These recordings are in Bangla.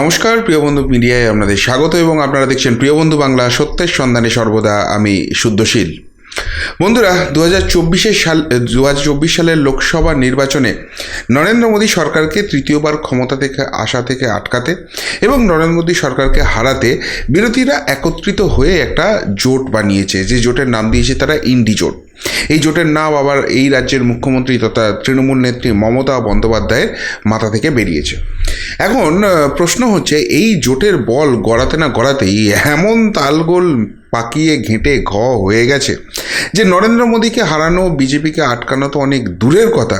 নমস্কার, প্রিয় বন্ধু মিডিয়ায় আপনাদের স্বাগত এবং আপনারা দেখছেন প্রিয় বন্ধু বাংলা, সত্যের সন্ধানে সর্বদা আমি শুদ্ধশীল। বন্ধুরা দু হাজার সাল দু হাজার চব্বিশ সালের লোকসভা নির্বাচনে নরেন্দ্র মোদী সরকারকে তৃতীয়বার ক্ষমতা থেকে আসা থেকে আটকাতে এবং নরেন্দ্র মোদী সরকারকে হারাতে বিরোধীরা একত্রিত হয়ে একটা জোট বানিয়েছে। যে জোটের নাম দিয়েছে তারা ইন্ডি জোট। এই জোটের নাম আবার এই রাজ্যের মুখ্যমন্ত্রী তথা তৃণমূল নেত্রী মমতা বন্দ্যোপাধ্যায়ের মাথা থেকে বেরিয়েছে। এখন প্রশ্ন হচ্ছে, এই জোটের বল গড়াতে না গড়াতেই এমন তালগোল পাকিয়ে ঘেঁটে ঘ হয়ে গেছে যে নরেন্দ্র মোদীকে হারানো, বিজেপিকে আটকানো তো অনেক দূরের কথা।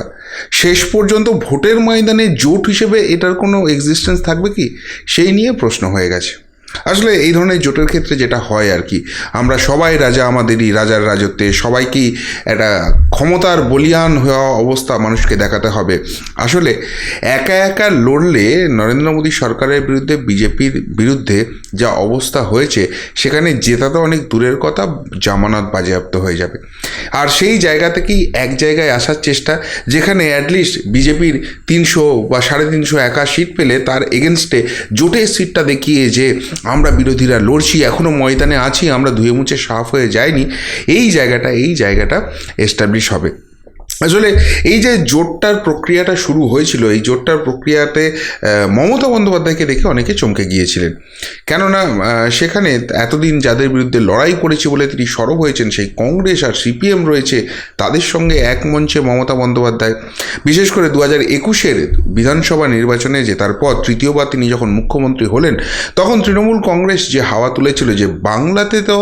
শেষ পর্যন্ত ভোটের ময়দানে জোট হিসেবে এটার কোনো এক্সিস্টেন্স থাকবে কি? সেই নিয়ে প্রশ্ন হয়ে গেছে। আসলে এই ধরনের জোটের ক্ষেত্রে যেটা হয় আর কি, আমরা সবাই রাজা আমাদেরই, রাজার রাজত্বে সবাইকেই একটা ক্ষমতার বলিয়ান হওয়া অবস্থা মানুষকে দেখাতে হবে। আসলে একা একা লড়লে নরেন্দ্র মোদী সরকারের বিরুদ্ধে, বিজেপির বিরুদ্ধে যা অবস্থা হয়েছে, সেখানে জেতা তো অনেক দূরের কথা, জামানত বাজেয়াপ্ত হয়ে যাবে। আর সেই জায়গা থেকেই এক জায়গায় আসার চেষ্টা, যেখানে অ্যাটলিস্ট বিজেপির তিনশো বা সাড়ে তিনশো একা সিট পেলে তার এগেনস্টে জোটের সিটটা দেখিয়ে যে আমরা বিরোধীরা লড়ছি এখনও ময়দানে আছি, আমরা ধুয়ে মুছে সাফ হয়ে যায়নি এই জায়গাটা এই জায়গাটা এস্টাবলিশ হবে। আসলে এই যে জোটটার প্রক্রিয়াটা শুরু হয়েছিল, এই জোটটার প্রক্রিয়াতে মমতা বন্দ্যোপাধ্যায়কে দেখে অনেকে চমকে গিয়েছিলেন। কেননা সেখানে এতদিন যাদের বিরুদ্ধে লড়াই করেছে বলে তিনি সরব হয়েছেন, সেই কংগ্রেস আর সিপিএম রয়েছে, তাদের সঙ্গে এক মঞ্চে মমতা বন্দ্যোপাধ্যায়। বিশেষ করে দু হাজার একুশের বিধানসভা নির্বাচনে জেতার পর তৃতীয়বার তিনি যখন মুখ্যমন্ত্রী হলেন, তখন তৃণমূল কংগ্রেস যে হাওয়া তুলেছিল যে বাংলাতে তো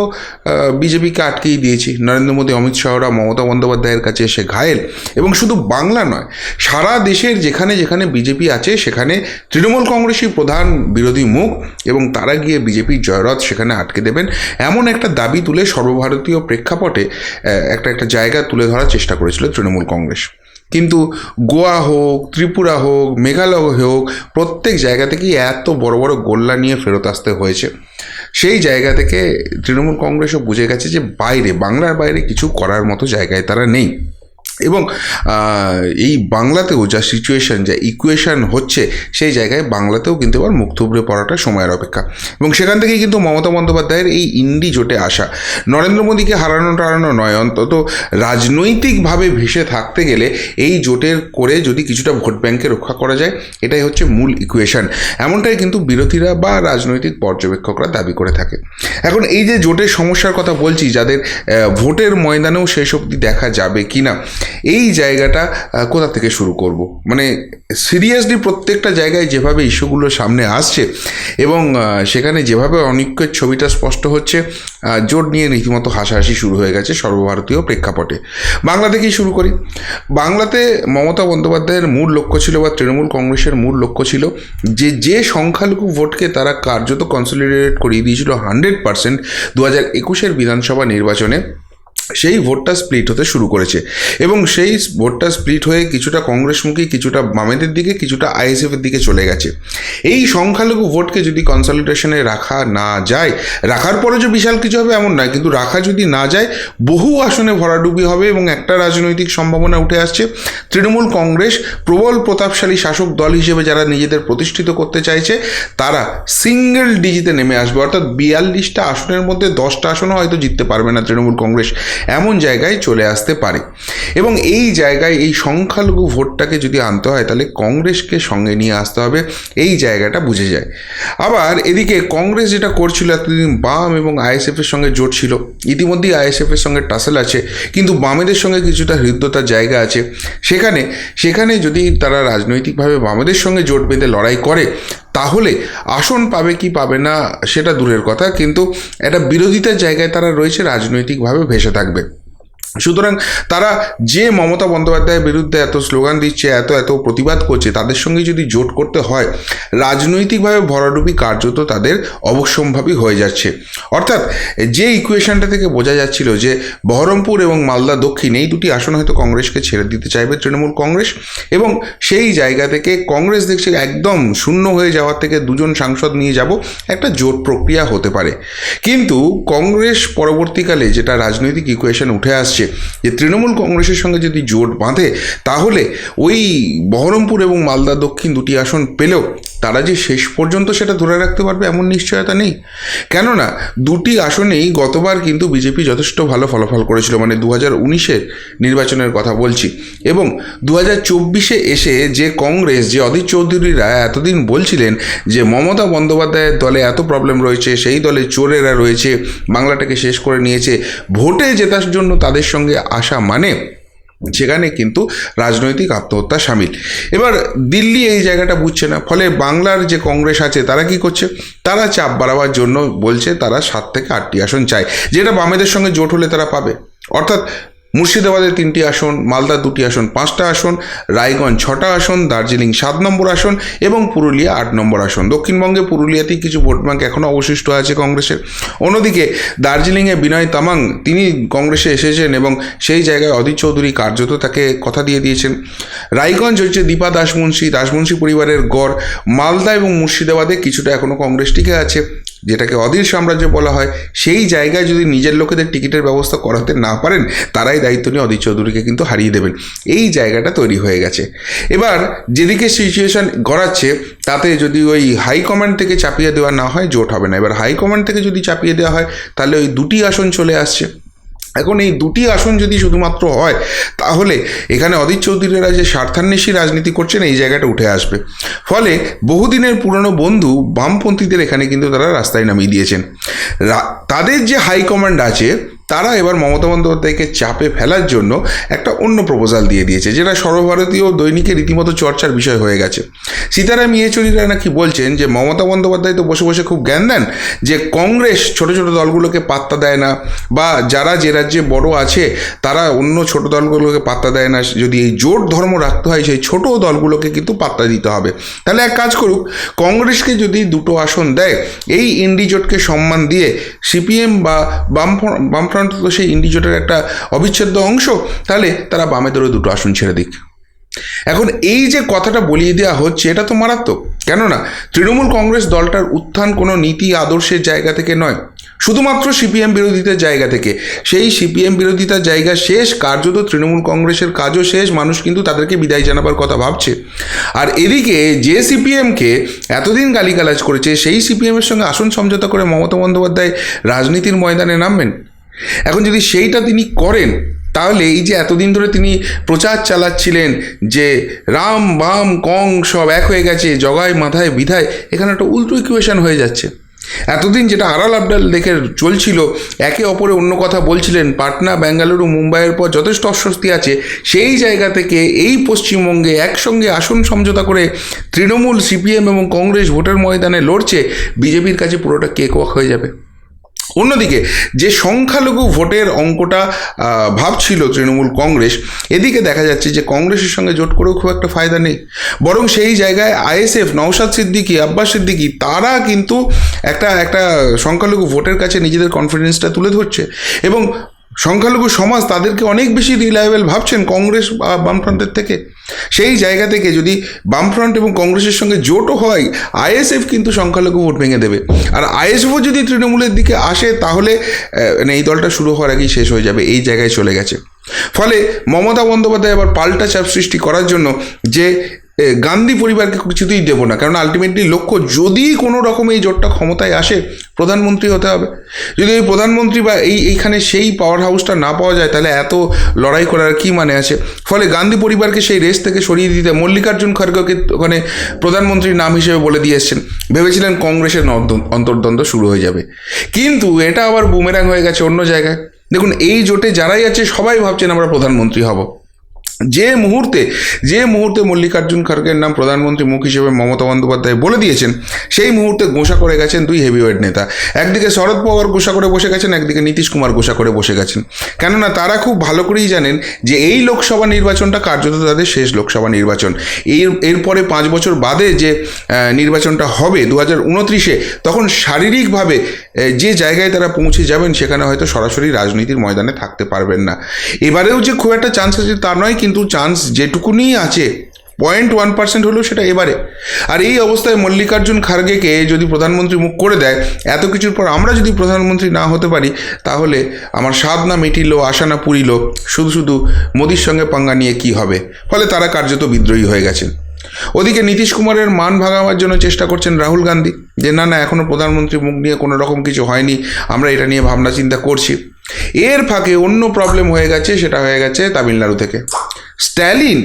বিজেপিকে আটকেই দিয়েছি, নরেন্দ্র মোদী, অমিত শাহরা, মমতা বন্দ্যোপাধ্যায়ের কাছে এসে ঘায়েল এবং শুধু বাংলা নয়, সারা দেশের যেখানে যেখানে বিজেপি আছে, সেখানে তৃণমূল কংগ্রেসই প্রধান বিরোধী মুখ এবং তারা গিয়ে বিজেপির জয়রথ সেখানে আটকে দেবেন, এমন একটা দাবি তুলে সর্বভারতীয় প্রেক্ষাপটে একটা একটা জায়গা তুলে ধরার চেষ্টা করেছিল তৃণমূল কংগ্রেস। কিন্তু গোয়া হোক, ত্রিপুরা হোক, মেঘালয় হোক, প্রত্যেক জায়গা থেকেই এত বড় বড় গোল্লা নিয়ে ফেরত আসতে হয়েছে। সেই জায়গা থেকে তৃণমূল কংগ্রেসও বুঝে গেছে যে বাইরে, বাংলার বাইরে কিছু করার মতো জায়গায় তারা নেই। এবং এই বাংলাতেও যা সিচুয়েশন যা ইকুয়েশান হচ্ছে, সেই জায়গায় বাংলাতেও কিন্তু আবার মুখ থুবড়ে পড়াটা সময়ের অপেক্ষা। এবং সেখান থেকেই কিন্তু মমতা বন্দ্যোপাধ্যায়ের এই ইন্ডি জোটে আসা। নরেন্দ্র মোদীকে হারানো টারানো নয়, অন্তত রাজনৈতিকভাবে ভেসে থাকতে গেলে এই জোটের করে যদি কিছুটা ভোট ব্যাংকে রক্ষা করা যায়, এটাই হচ্ছে মূল ইকুয়েশন এমনটাই কিন্তু বিরোধীরা বা রাজনৈতিক পর্যবেক্ষকরা দাবি করে থাকে। এখন এই যে জোটের সমস্যার কথা বলছি, যাদের ভোটের ময়দানেও শেষ অবধি দেখা যাবে কি না এই জায়গাটা কোথা থেকে শুরু করব? মানে সিরিয়াসলি প্রত্যেকটা জায়গায় যেভাবে ইস্যুগুলো সামনে আসছে এবং সেখানে যেভাবে অনিক্যের ছবিটা স্পষ্ট হচ্ছে জোট নিয়ে রীতিমতো হাসাহাসি শুরু হয়ে গেছে সর্বভারতীয় প্রেক্ষাপটে। বাংলা থেকেই শুরু করি। বাংলাতে মমতা বন্দ্যোপাধ্যায়ের মূল লক্ষ্য ছিল বা তৃণমূল কংগ্রেসের মূল লক্ষ্য ছিল যে যে সংখ্যালঘু ভোটকে তারা কার্যত কনসলিডেট করিয়ে দিয়েছিল হান্ড্রেড পার্সেন্ট দু হাজার একুশের বিধানসভা নির্বাচনে। সেই ভোটটা স্প্লিট হতে শুরু করেছে। এবং সেই ভোটটা স্প্লিট হয়ে কিছুটা কংগ্রেসমুখী, কিছুটা বামেদের দিকে, কিছুটা আইএসএফের দিকে চলে গেছে। এই সংখ্যালঘু ভোটকে যদি কনসলিডেশনে রাখা না যায়, রাখার পরে যে বিশাল কিছু হবে এমন নয়, কিন্তু রাখা যদি না যায়, বহু আসনে ভরাডুবি হবে এবং একটা রাজনৈতিক সম্ভাবনা উঠে আসছে। তৃণমূল কংগ্রেস প্রবল প্রতাপশালী শাসক দল হিসেবে যারা নিজেদের প্রতিষ্ঠিত করতে চাইছে, তারা সিঙ্গেল ডিজিতে নেমে আসবে। অর্থাৎ বিয়াল্লিশটা আসনের মধ্যে দশটা আসনও হয়তো জিততে পারবে না তৃণমূল কংগ্রেস। এমন জায়গায় চলে আসতে পারে। এবং এই জায়গায় এই সংখ্যালঘু ভোটটাকে যদি আনতে হয়, তাহলে কংগ্রেসকে সঙ্গে নিয়ে আসতে হবে। এই জায়গাটা বুঝে যায়। আবার এদিকে কংগ্রেস যেটা করছিল, এতদিন বাম এবং আইএসএফের সঙ্গে জোট ছিল। ইতিমধ্যেই আইএসএফের সঙ্গে টাসেল আছে, কিন্তু বামেদের সঙ্গে কিছুটা হৃদ্যতার জায়গা আছে। সেখানে সেখানে যদি তারা রাজনৈতিকভাবে বামেদের সঙ্গে জোট বেঁধে লড়াই করে তাহলে আসন পাবে কি পাবে না, সেটা দূরের কথা, কিন্তু একটা বিরোধিতার জায়গায় তারা রয়েছে, রাজনৈতিকভাবে ভেসে থাকবে। সুতরাং তারা যে মমতা বন্দ্যোপাধ্যায়ের বিরুদ্ধে এত স্লোগান দিচ্ছে, এত এত প্রতিবাদ করছে, তাদের সঙ্গে যদি জোট করতে হয়, রাজনৈতিকভাবে ভরাডুবি কার্যত তাদের অবশ্যম্ভাবী হয়ে যাচ্ছে। অর্থাৎ যে ইকুয়েশনটা থেকে বোঝা যাচ্ছিল যে বহরমপুর এবং মালদা দক্ষিণ, এই দুটি আসন হয়তো কংগ্রেসকে ছেড়ে দিতে চাইবে তৃণমূল কংগ্রেস এবং সেই জায়গা থেকে কংগ্রেস দেখছে একদম শূন্য হয়ে যাওয়ার থেকে দুজন সাংসদ নিয়ে যাব, একটা জোট প্রক্রিয়া হতে পারে। কিন্তু কংগ্রেস পরবর্তীকালে যেটা রাজনৈতিক ইকুয়েশন উঠে আসছে আসছে যে তৃণমূল কংগ্রেসের সঙ্গে যদি জোট বাঁধে, তাহলে ওই বহরমপুর এবং মালদা দক্ষিণ দুটি আসন পেলেও তারা যে শেষ পর্যন্ত সেটা ধরে রাখতে পারবে এমন নিশ্চয়তা নেই। কেননা দুটি আসনেই গতবার কিন্তু বিজেপি যথেষ্ট ভালো ফলাফল করেছিল মানে দু হাজার উনিশের নির্বাচনের কথা বলছি। এবং দু হাজার চব্বিশে এসে যে কংগ্রেস, যে অধীর চৌধুরীরা এতদিন বলছিলেন যে মমতা বন্দ্যোপাধ্যায়ের দলে এত প্রবলেম রয়েছে, সেই দলে চোরেরা রয়েছে, বাংলাটাকে শেষ করে নিয়েছে, ভোটে জেতার জন্য তাদের সঙ্গে আসা মানে সেখানে কিন্তু রাজনৈতিক আত্মহত্যা সামিল। এবার দিল্লি এই জায়গাটা বুঝছে না। ফলে বাংলার যে কংগ্রেস আছে, তারা কি করছে? তারা চাপ বাড়াবার জন্য বলছে তারা সাত থেকে আটটি আসন চায়। যেটা বামেদের সঙ্গে জোট হলে তারা পাবে। অর্থাৎ মুর্শিদাবাদের তিনটি আসন মালদা দুটি আসন, পাঁচটা আসন, রায়গঞ্জ ছটা আসন, দার্জিলিং সাত নম্বর আসন এবং পুরুলিয়া আট নম্বর আসন। দক্ষিণবঙ্গে পুরুলিয়াতেই কিছু ভোট ব্যাঙ্ক এখনও অবশিষ্ট আছে কংগ্রেসের। অন্যদিকে দার্জিলিংয়ে বিনয় তামাং, তিনি কংগ্রেসে এসেছেন এবং সেই জায়গায় অধীর চৌধুরী কার্যত তাকে কথা দিয়ে দিয়েছেন। রায়গঞ্জ হচ্ছে দীপা দাসমুন্সী দাসমুন্সী পরিবারের গড়। মালদা এবং মুর্শিদাবাদে কিছুটা এখনও কংগ্রেস টিকে আছে। যেটাকে অধীর সাম্রাজ্য বলা হয়, সেই জায়গায় যদি নিজের লোকেদের টিকিটের ব্যবস্থা করাতে না পারেন, তারাই দায়িত্ব নিয়ে অধীর চৌধুরীকে কিন্তু হারিয়ে দেবেন। এই জায়গাটা তৈরি হয়ে গেছে। এবার যেদিকে সিচুয়েশান গড়াচ্ছে, তাতে যদি ওই হাইকমান্ড থেকে চাপিয়ে দেওয়া না হয়, জোট হবে না। এবার হাইকমান্ড থেকে যদি চাপিয়ে দেওয়া হয়, তাহলে ওই দুটি আসন চলে আসছে। এখন এই দুটি আসন যদি শুধুমাত্র হয়, তাহলে এখানে অদিত চৌধুরীরা যে স্বার্থান্বেষী রাজনীতি করছেন, এই জায়গাটা উঠে আসবে। ফলে বহুদিনের পুরনো বন্ধু বামপন্থীদের এখানে কিন্তু তারা রাস্তায় নামিয়ে দিয়েছেন। তাদের যে হাইকমান্ড আছে তারা এবার মমতা বন্দ্যোপাধ্যায়কে চাপে ফেলার জন্য একটা অন্য প্রপোজাল দিয়ে দিয়েছে, যেটা সর্বভারতীয় দৈনিকে রীতিমতো চর্চার বিষয় হয়ে গেছে। সীতারাম ইয়েচুরিরা নাকি বলছেন যে, মমতা বন্দ্যোপাধ্যায় তো বসে বসে খুব জ্ঞান দেন যে, কংগ্রেস ছোট ছোট দলগুলোকে পাত্তা দেয় না, বা যারা যে রাজ্যে বড় আছে, তারা অন্য ছোট দলগুলোকে পাত্তা দেয় না। যদি এই জোট ধর্ম রাখতে হয়, সেই ছোট দলগুলোকে কিন্তু পাত্তা দিতে হবে। তাহলে এক কাজ করুক, কংগ্রেসকে যদি দুটো আসন দেয়, এই ইন্ডি জোটকে সম্মান দিয়ে, সিপিএম বা বাম বামফ্রন্ট তো সেই ইন্ডি জোটের একটা অবিচ্ছেদ্য অংশ, তাহলে তারা বামে বামেদেরও দুটো আসন ছেড়ে দিক। এখন এই যে কথাটা বলিয়ে দেওয়া হচ্ছে, এটা তো মারাত্মক। কেননা, তৃণমূল কংগ্রেস দলটার উত্থান কোনো নীতি আদর্শের জায়গা থেকে নয়। শুধুমাত্র সিপিএম বিরোধিতার জায়গা থেকে। সেই সিপিএম বিরোধিতার জায়গা শেষ, কার্যত তৃণমূল কংগ্রেসের কাজও শেষ, মানুষ কিন্তু তাদেরকে বিদায় জানাবার কথা ভাবছে। আর এদিকে যে সিপিএমকে এতদিন গালিগালাজ করেছে, সেই সিপিএমের সঙ্গে আসন সমঝোতা করে মমতা বন্দ্যোপাধ্যায় রাজনীতির ময়দানে নামবেন। এখন যদি সেইটা তিনি করেন, তাহলে এই যে এতদিন ধরে তিনি প্রচার চালাচ্ছিলেন যে রাম, বাম, কং সব এক হয়ে গেছে, জগায়, মাথায়, বিধায়, এখানে একটা উল্টো ইকুয়েশন হয়ে যাচ্ছে। এতদিন যেটা আড়াল আবডাল দেখে চলছিল, একে অপরে অন্য কথা বলছিলেন, পাটনা বেঙ্গালুরু মুম্বাইয়ের পর যথেষ্ট অস্বস্তি আছে, সেই জায়গা থেকে এই পশ্চিমবঙ্গে একসঙ্গে আসন সমঝোতা করে তৃণমূল, সিপিএম এবং কংগ্রেস ভোটের ময়দানে লড়ছে, বিজেপির কাছে পুরোটা কেক হয়ে যাবে। অন্যদিকে, যে সংখ্যালঘু ভোটের অঙ্কটা ভাবছিল তৃণমূল কংগ্রেস, এদিকে দেখা যাচ্ছে যে কংগ্রেসের সঙ্গে জোট করেও খুব একটা ফায়দা নেই। বরং সেই জায়গায় আইএসএফ, নওশাদ সিদ্দিকী, আব্বাস সিদ্দিকী, তারা কিন্তু একটা একটা সংখ্যালঘু ভোটের কাছে নিজেদের কনফিডেন্সটা তুলে ধরছে। এবং সংখ্যালঘু সমাজ তাদেরকে অনেক বেশি রিলায়েবল ভাবছেন কংগ্রেস বা বামফ্রন্টের থেকে। সেই জায়গা থেকে যদি বামফ্রন্ট এবং কংগ্রেসের সঙ্গে জোটও হয়, আইএসএফ কিন্তু সংখ্যালঘু ভোট ভেঙে দেবে। আর আইএসএফও যদি তৃণমূলের দিকে আসে, তাহলে মানে এই দলটা শুরু হওয়ার আগেই শেষ হয়ে যাবে, এই জায়গায় চলে গেছে। ফলে মমতা বন্দ্যোপাধ্যায় আবার পাল্টা চাপ সৃষ্টি করার জন্য যে গান্ধী পরিবারকে কিছুতেই দেবো না। কারণ আলটিমেটলি লক্ষ্য, যদি কোনো রকম এই জোটটা ক্ষমতায় আসে, প্রধানমন্ত্রী হতে হবে। যদি এই প্রধানমন্ত্রী বা এই, এইখানে সেই পাওয়ার হাউসটা না পাওয়া যায়, তাহলে এত লড়াই করার কী মানে আছে? ফলে গান্ধী পরিবারকে সেই রেস থেকে সরিয়ে দিতে মল্লিকার্জুন খড়গেকে ওখানে প্রধানমন্ত্রীর নাম হিসেবে বলে দিয়ে এসছেন। ভেবেছিলেন কংগ্রেসের অন্ত- অন্তর্দ্বন্দ্ব শুরু হয়ে যাবে। কিন্তু এটা আবার বুমেরাং হয়ে গেছে অন্য জায়গায়। দেখুন, এই জোটে যারাই আছে, সবাই ভাবছেন আমরা প্রধানমন্ত্রী হব। যে মুহূর্তে যে মুহূর্তে মল্লিকার্জুন খড়গের নাম প্রধানমন্ত্রী মুখ হিসেবে মমতা বন্দ্যোপাধ্যায় বলে দিয়েছেন, সেই মুহূর্তে গোসা করে গেছেন দুই হেভিওয়েট নেতা। একদিকে শরদ পাওয়ার গোসা করে বসে গেছেন, একদিকে নীতিশ কুমার গোসা করে বসে গেছেন। কেননা তারা খুব ভালো করেই জানেন যে এই লোকসভা নির্বাচনটা কার্যত তাদের শেষ লোকসভা নির্বাচন। এর, এরপরে পাঁচ বছর বাদে যে নির্বাচনটা হবে দু হাজার উনত্রিশে, তখন শারীরিকভাবে যে জায়গায় তারা পৌঁছে যাবেন, সেখানে হয়তো সরাসরি রাজনীতির ময়দানে থাকতে পারবেন না। এবারেও যে খুব একটা চান্স আছে তা নয়, কিন্তু চান্স যেটুকুনি আছে পয়েন্ট ওয়ান পার্সেন্ট হলেও সেটা এবারে। আর এই অবস্থায় মল্লিকার্জুন খার্গেকে যদি প্রধানমন্ত্রী মুখ করে দেয়, এত কিছুর পর আমরা যদি প্রধানমন্ত্রী না হতে পারি, তাহলে আমার স্বাদ না মিটিল, আশা না পুরিল, শুধু শুধু মোদির সঙ্গে পাঙ্গা নিয়ে কি হবে? ফলে তারা কার্যত বিদ্রোহী হয়ে গেছেন। ওদিকে নীতিশ কুমারের মান ভাঙাবার জন্য চেষ্টা করছেন রাহুল গান্ধী, যে না না এখনও প্রধানমন্ত্রী মুখ নিয়ে কোনো রকম কিছু হয়নি, আমরা এটা নিয়ে ভাবনা চিন্তা করছি। এর ফাঁকে অন্য প্রবলেম হয়ে গেছে, সেটা হয়ে গেছে তামিলনাড়ু থেকে। স্ট্যালিন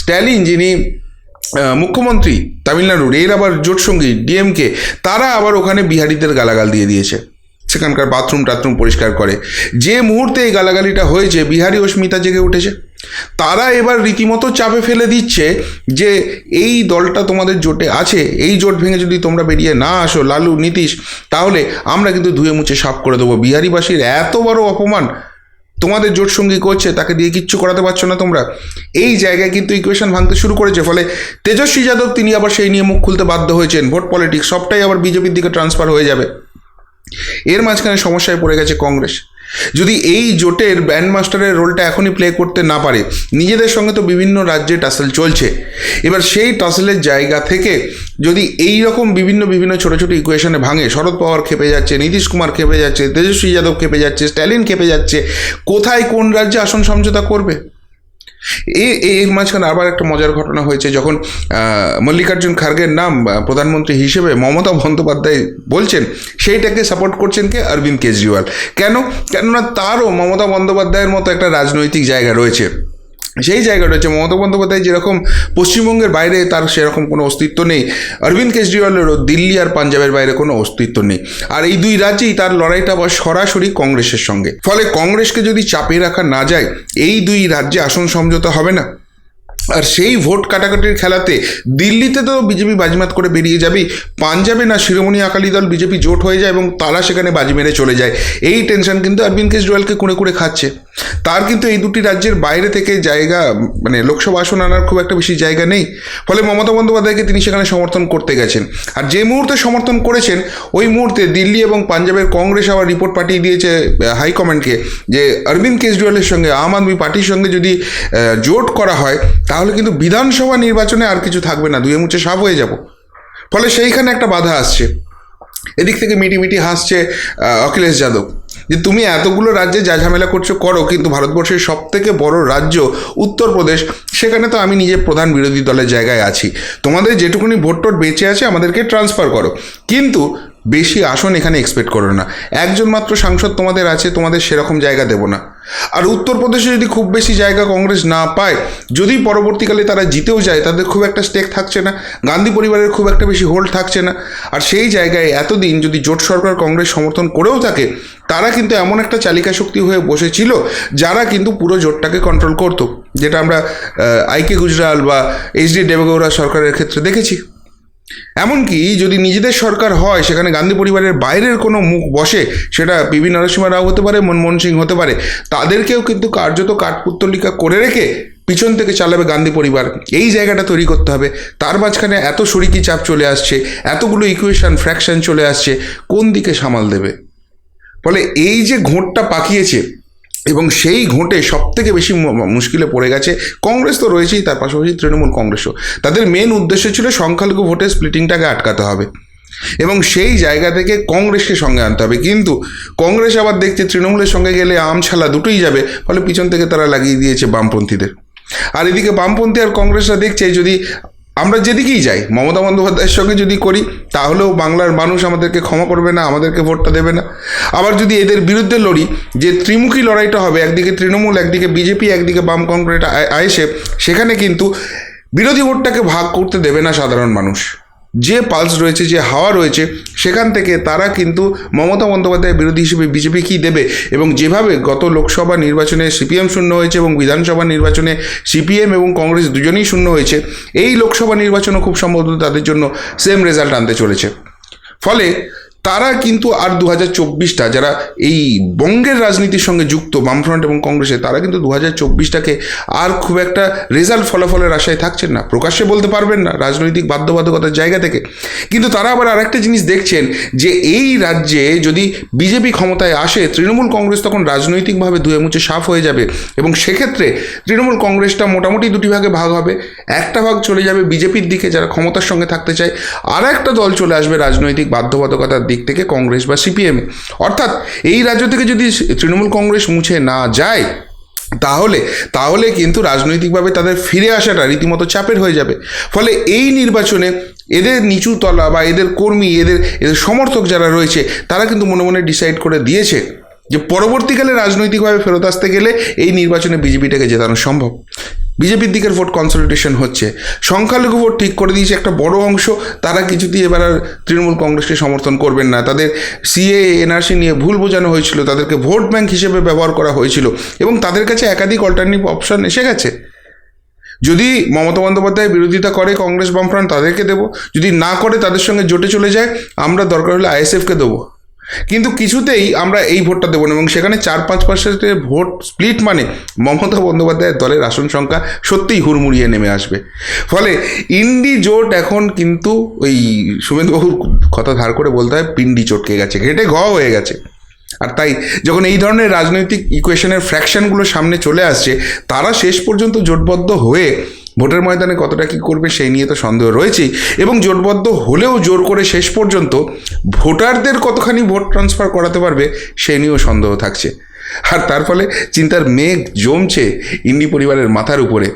স্ট্যালিন যিনি মুখ্যমন্ত্রী তামিলনাড়ুর, এর আবার জোটসঙ্গী ডিএমকে, তারা আবার ওখানে বিহারিদের গালাগাল দিয়ে দিয়েছে। সেখানকার বাথরুম টাথরুম পরিষ্কার করে। যে মুহূর্তে এই গালাগালিটা হয়েছে, বিহারি অস্মিতা জেগে উঠেছে। তারা এবার রীতিমতো চাপে ফেলে দিচ্ছে যে এই দলটা তোমাদের জোটে আছে, এই জোট ভেঙে যদি তোমরা বেরিয়ে না আসো, লালু, নীতিশ, তাহলে আমরা কিন্তু ধুয়ে মুছে সাফ করে দেবো। বিহারিবাসীর এত বড় অপমান তোমাদের জোট সঙ্গী করছে, তাকে দিয়ে কিচ্ছু করাতে পারছ না তোমরা। এই জায়গায় কিন্তু ইকুয়েশন ভাঙতে শুরু করেছে, ফলে তেজস্বী যাদব তিনি আবার সেই নিয়ে মুখ খুলতে বাধ্য হয়েছেন। ভোট পলিটিক্স সবটাই আবার বিজেপির দিকে ট্রান্সফার হয়ে যাবে। এর মাঝখানে সমস্যায় পড়ে গেছে কংগ্রেস। যদি এই জোটের ব্যান্ড মাস্টারের রোলটা এখনই প্লে করতে না পারে, নিজেদের সঙ্গে তো বিভিন্ন রাজ্যে টাসেল চলছে। এবার সেই টাসেলের জায়গা থেকে যদি এই রকম বিভিন্ন বিভিন্ন ছোটো ছোটো ইকুয়েশনে ভাঙে শরদ পাওয়ার খেপে যাচ্ছে, নীতিশ কুমার খেপে যাচ্ছে, তেজস্বী যাদব খেপে যাচ্ছে, স্ট্যালিন খেপে যাচ্ছে, কোথায় কোন রাজ্যে আসন সমঝোতা করবে? এর মাঝখানে আবার একটা মজার ঘটনা হয়েছে যখন মল্লিকার্জুন খার্গের নাম প্রধানমন্ত্রী হিসেবে মমতা বন্দ্যোপাধ্যায় বলছেন, সেইটাকে সাপোর্ট করছেন কে? অরবিন্দ কেজরিওয়াল। কেন? কেননা তারও মমতা বন্দ্যোপাধ্যায়ের মতো একটা রাজনৈতিক জায়গা রয়েছে। সেই জায়গাটা হচ্ছে মমতা বন্দ্যোপাধ্যায় যেরকম পশ্চিমবঙ্গের বাইরে তার সেরকম কোনো অস্তিত্ব নেই। অরবিন্দ কেজরিওয়ালেরও দিল্লি আর পাঞ্জাবের বাইরে কোনো অস্তিত্ব নেই। আর এই দুই রাজ্যেই তার লড়াইটা আবার সরাসরি কংগ্রেসের সঙ্গে। ফলে কংগ্রেসকে যদি চাপে রাখা না যায়, এই দুই রাজ্যে আসন সমঝোতা হবে না। আর সেই ভোট কাটাকাটির খেলাতে দিল্লিতে তো বিজেপি বাজিমাত করে বেরিয়ে যাবে পাঞ্জাবে না শিরোমণি আকালি দল বিজেপি জোট হয়ে যায় এবং তারা সেখানে বাজি মেরে চলে যায়। এই টেনশন কিন্তু অরবিন্দ কেজরিওয়ালকে কুড়ে কুড়ে খাচ্ছে। তার কিন্তু এই দুটি রাজ্যের বাইরে থেকে জায়গা মানে লোকসভা আসন আনার খুব একটা বেশি জায়গা নেই। ফলে মমতা বন্দ্যোপাধ্যায়কে তিনি সেখানে সমর্থন করতে গেছেন। আর যে মুহূর্তে সমর্থন করেছেন, ওই মুহূর্তে দিল্লি এবং পাঞ্জাবের কংগ্রেস আবার রিপোর্ট পাঠিয়ে দিয়েছে হাইকমান্ডকে যে অরবিন্দ কেজরিওয়ালের সঙ্গে, আম আদমি পার্টির সঙ্গে যদি জোট করা হয়, তাহলে কিন্তু বিধানসভা নির্বাচনে আর কিছু থাকবে না ধুয়ে মুছে সাফ হয়ে যাব। ফলে সেইখানে একটা বাধা আসছে। এদিক থেকে মিটি মিটি হাসছে অখিলেশ যাদব। যে তুমি এতগুলো রাজ্যে যা ঝামেলা করছ করো, কিন্তু ভারতবর্ষের সব থেকে বড় রাজ্য উত্তরপ্রদেশ, সেখানে তো আমি নিজে প্রধান বিরোধী দলের জায়গায় আছি। তোমাদের যেটুকুনি ভোট টোট বেঁচে আছে, আমাদেরকে ট্রান্সফার করো। কিন্তু বেশি আসন এখানে এক্সপেক্ট করো না। একজন মাত্র সাংসদ তোমাদের আছে, তোমাদের সেরকম জায়গা দেবো না। আর উত্তরপ্রদেশে যদি খুব বেশি জায়গা কংগ্রেস না পায়, যদি পরবর্তীকালে তারা জিতেও যায়, তাদের খুব একটা স্টেক থাকছে না, গান্ধী পরিবারের খুব একটা বেশি হোল্ড থাকছে না। আর সেই জায়গায় এতদিন যদি জোট সরকার কংগ্রেস সমর্থন করেও থাকে, তারা কিন্তু এমন একটা চালিকা শক্তি হয়ে বসেছিল, যারা কিন্তু পুরো জোটটাকে কন্ট্রোল করতো। যেটা আমরা আইকে গুজরাল বা এইচ ডি দেবেগৌড়া সরকারের ক্ষেত্রে দেখেছি। এমনকি যদি নিজেদের সরকার হয়, সেখানে গান্ধী পরিবারের বাইরের কোনো মুখ বসে, সেটা পিভি নরসিংহ রাও হতে পারে, মনমোহন সিং হতে পারে, তাদেরকেও কিন্তু কার্যত কাঠপুত্তলিকা করে রেখে পিছন থেকে চালাবে গান্ধী পরিবার। এই জায়গাটা তৈরি করতে হবে। তার মাঝখানে এত শরিকি চাপ চলে আসছে, এতগুলো ইকুয়েশন ফ্র্যাকশন চলে আসছে, কোন দিকে সামাল দেবে? ফলে এই যে ঘোঁটটা পাকিয়েছে এবং সেই ঘোঁটে সব থেকে বেশি মুশকিলে পড়ে গেছে কংগ্রেস তো রয়েছেই, তার পাশাপাশি তৃণমূল কংগ্রেসও। তাদের মেন উদ্দেশ্য ছিল সংখ্যালঘু ভোটের স্প্লিটিংটাকে আটকাতে হবে। এবং সেই জায়গা থেকে কংগ্রেসকে সঙ্গে আনতে হবে। কিন্তু কংগ্রেস আবার দেখছে তৃণমূলের সঙ্গে গেলে আম ছালা দুটোই যাবে, ফলে পিছন থেকে তারা লাগিয়ে দিয়েছে বামপন্থীদের। আর এদিকে বামপন্থী আর কংগ্রেসরা দেখছে যদি আমরা যেদিকেই যাই, মমতা বন্দ্যোপাধ্যায়ের সঙ্গে যদি করি, তাহলেও বাংলার মানুষ আমাদেরকে ক্ষমা করবে না, আমাদেরকে ভোটটা দেবে না। আবার যদি এদের বিরুদ্ধে লড়ি, যে ত্রিমুখী লড়াইটা হবে, একদিকে তৃণমূল, একদিকে বিজেপি, একদিকে বাম কংগ্রেস আয়েসে সেখানে কিন্তু বিরোধী ভোটটাকে ভাগ করতে দেবে না সাধারণ মানুষ। যে পালস রয়েছে, যে হাওয়া রয়েছে, সেখান থেকে তারা কিন্তু মমতা বন্দ্যোপাধ্যায়ের বিরোধী হিসেবে বিজেপি কী দেবে? এবং যেভাবে গত লোকসভা নির্বাচনে সিপিএম শূন্য হয়েছে এবং বিধানসভা নির্বাচনে সিপিএম এবং কংগ্রেস দুজনেই শূন্য হয়েছে, এই লোকসভা নির্বাচনও খুব সম্ভবত তাদের জন্য সেম রেজাল্ট আনতে চলেছে। ফলে তারা কিন্তু আর দু হাজার চব্বিশটা যারা এই বঙ্গের রাজনীতির সঙ্গে যুক্ত, বামফ্রন্ট এবং কংগ্রেসে, তারা কিন্তু দু হাজার চব্বিশটাকে আর খুব একটা রেজাল্ট ফলাফলের আশায় থাকছেন না। প্রকাশ্যে বলতে পারবেন না রাজনৈতিক বাধ্যবাধকতার জায়গা থেকে। কিন্তু তারা আবার আরেকটা জিনিস দেখছেন যে এই রাজ্যে যদি বিজেপি ক্ষমতায় আসে, তৃণমূল কংগ্রেস তখন রাজনৈতিকভাবে ধুয়ে মুছে সাফ হয়ে যাবে এবং সেক্ষেত্রে তৃণমূল কংগ্রেসটা মোটামুটি দুটি ভাগে ভাগ হবে। একটা ভাগ চলে যাবে বিজেপির দিকে, যারা ক্ষমতার সঙ্গে থাকতে চায়। আর একটা দল চলে আসবে রাজনৈতিক বাধ্যবাধকতার দিক থেকে কংগ্রেস বা সিপিএমে। অর্থাৎ এই রাজ্য থেকে যদি তৃণমূল কংগ্রেস মুছে না যায়, তাহলে তাহলে কিন্তু রাজনৈতিকভাবে তাদের ফিরে আসাটা রীতিমতো চাপের হয়ে যাবে। ফলে এই নির্বাচনে এদের নিচু তলা বা এদের কর্মী, এদের এদের সমর্থক যারা রয়েছে, তারা কিন্তু মনে মনে ডিসাইড করে দিয়েছে যে পরবর্তীকালে রাজনৈতিকভাবে ফেরত আসতে গেলে এই নির্বাচনে বিজেপিটাকে জেতানো সম্ভব। বিজেপির দিকের ভোট কনসলিডেশন হচ্ছে। সংখ্যালঘু ভোট ঠিক করে দিয়েছে একটা বড় অংশ, তারা কিছুতেই এবার আর তৃণমূল কংগ্রেসকে সমর্থন করবেন না। তাদের সিএ এনআরসি নিয়ে ভুল বোঝানো হয়েছিল, তাদেরকে ভোট ব্যাংক হিসেবে ব্যবহার করা হয়েছিল এবং তাদের কাছে একাধিক অল্টারনেটিভ অপশন এসে গেছে। যদি মমতা বন্দ্যোপাধ্যায় বিরোধিতা করে কংগ্রেস বামফ্রন্ট, তাদেরকে দেবো। যদি না করে তাদের সঙ্গে জোটে চলে যায়, আমরা দরকার হলে আইএসএফকে দেবো। কিন্তু কিছুতেই আমরা এই ভোটটা দেবো না, এবং সেখানে চার পাঁচ পার্সেন্টের ভোট স্প্লিট মানে মমতা বন্দ্যোপাধ্যায়ের দলের আসন সংখ্যা সত্যিই হুড়মুড়িয়ে নেমে আসবে। ফলে ইন্ডি জোট এখন কিন্তু ওই শুভেন্দুবাবুর কথা ধার করে বলতে হয়, পিন্ডি চটকে গেছে, ঘেটে ঘ হয়ে গেছে। আর তাই যখন এই ধরনের রাজনৈতিক ইকুয়েশনের ফ্র্যাকশনগুলো সামনে চলে আসছে, তারা শেষ পর্যন্ত জোটবদ্ধ হয়ে ভোটের ময়দানে কতটা কী করবে সেই নিয়ে তো সন্দেহ রয়েছেই। এবং জোটবদ্ধ হলেও জোর করে শেষ পর্যন্ত ভোটারদের কতখানি ভোট ট্রান্সফার করাতে পারবে সেই নিয়েও সন্দেহ থাকছে। আর তার ফলে চিন্তার মেঘ জমছে ইন্ডি পরিবারের মাথার উপরে।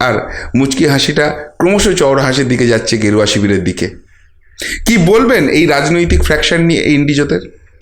আর মুচকি হাসিটা ক্রমশ চওড়া হাসির দিকে যাচ্ছে গেরুয়া শিবিরের দিকে। কি বলবেন এই রাজনৈতিক ফ্র্যাকশন নিয়ে এই ইন্ডিজোতের